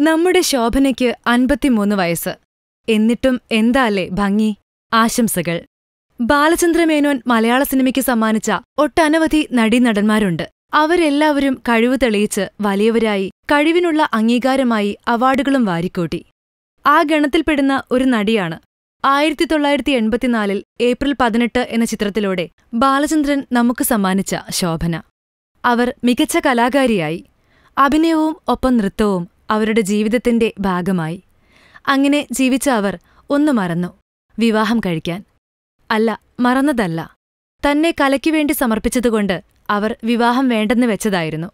നമ്മുടെ ശോഭനയ്ക്ക് അൻപത്തിമൂന്ന് വയസ്സ്. എന്നിട്ടും എന്താല്ലേ ഭംഗി? ആശംസകൾ. ബാലചന്ദ്രമേനോൻ മലയാള സിനിമയ്ക്ക് സമ്മാനിച്ച ഒട്ടനവധി നടീനടന്മാരുണ്ട്. അവരെല്ലാവരും കഴിവ് തെളിയിച്ച് വലിയവരായി കഴിവിനുള്ള അംഗീകാരമായി അവാർഡുകളും വാരിക്കൂട്ടി. ആ ഗണത്തിൽപ്പെടുന്ന ഒരു നടിയാണ്. ആയിരത്തി തൊള്ളായിരത്തി എൺപത്തിനാലിൽ ഏപ്രിൽ പതിനെട്ട് എന്ന ചിത്രത്തിലൂടെ ബാലചന്ദ്രൻ നമുക്ക് സമ്മാനിച്ച ശോഭന. അവർ മികച്ച കലാകാരിയായി. അഭിനയവും ഒപ്പം നൃത്തവും അവരുടെ ജീവിതത്തിന്റെ ഭാഗമായി. അങ്ങനെ ജീവിച്ച അവർ ഒന്നു മറന്നു. വിവാഹം കഴിക്കാൻ. അല്ല മറന്നതല്ല. തന്നെ കലയ്ക്കുവേണ്ടി സമർപ്പിച്ചതുകൊണ്ട് അവർ വിവാഹം വേണ്ടെന്ന് വെച്ചതായിരുന്നു.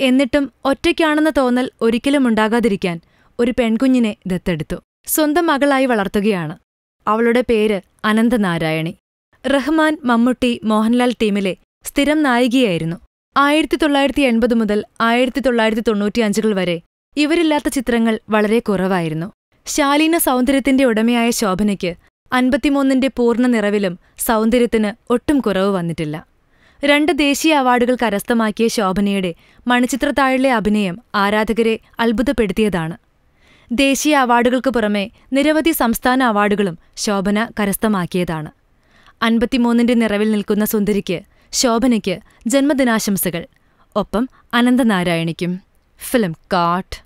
എന്നിട്ടും ഒറ്റയ്ക്കാണെന്ന തോന്നൽ ഒരിക്കലും ഉണ്ടാകാതിരിക്കാൻ ഒരു പെൺകുഞ്ഞിനെ ദത്തെടുത്തു. സ്വന്തം മകളായി വളർത്തുകയാണ്. അവളുടെ പേര് അനന്തനാരായണി. റഹ്മാൻ മമ്മൂട്ടി മോഹൻലാൽ ടീമിലെ സ്ഥിരം നായികയായിരുന്നു. ആയിരത്തി തൊള്ളായിരത്തി എൺപത് മുതൽ ആയിരത്തി തൊള്ളായിരത്തി തൊണ്ണൂറ്റിയഞ്ചുകൾ വരെ ഇവരില്ലാത്ത ചിത്രങ്ങൾ വളരെ കുറവായിരുന്നു. ശാലീന സൗന്ദര്യത്തിന്റെ ഉടമയായ ശോഭനയ്ക്ക് അൻപത്തിമൂന്നിന്റെ പൂർണ നിറവിലും സൗന്ദര്യത്തിന് ഒട്ടും കുറവ് വന്നിട്ടില്ല. രണ്ട് ദേശീയ അവാർഡുകൾ കരസ്ഥമാക്കിയ ശോഭനയുടെ മണിച്ചിത്രത്താഴിലെ അഭിനയം ആരാധകരെ അത്ഭുതപ്പെടുത്തിയതാണ്. ദേശീയ അവാർഡുകൾക്ക് പുറമെ നിരവധി സംസ്ഥാന അവാർഡുകളും ശോഭന കരസ്ഥമാക്കിയതാണ്. അൻപത്തിമൂന്നിന്റെ നിറവിൽ നിൽക്കുന്ന സുന്ദരിക്ക് ശോഭനയ്ക്ക് ജന്മദിനാശംസകൾ. ഒപ്പം അനന്തനാരായണിക്കും. ഫിലിം കാട്ട്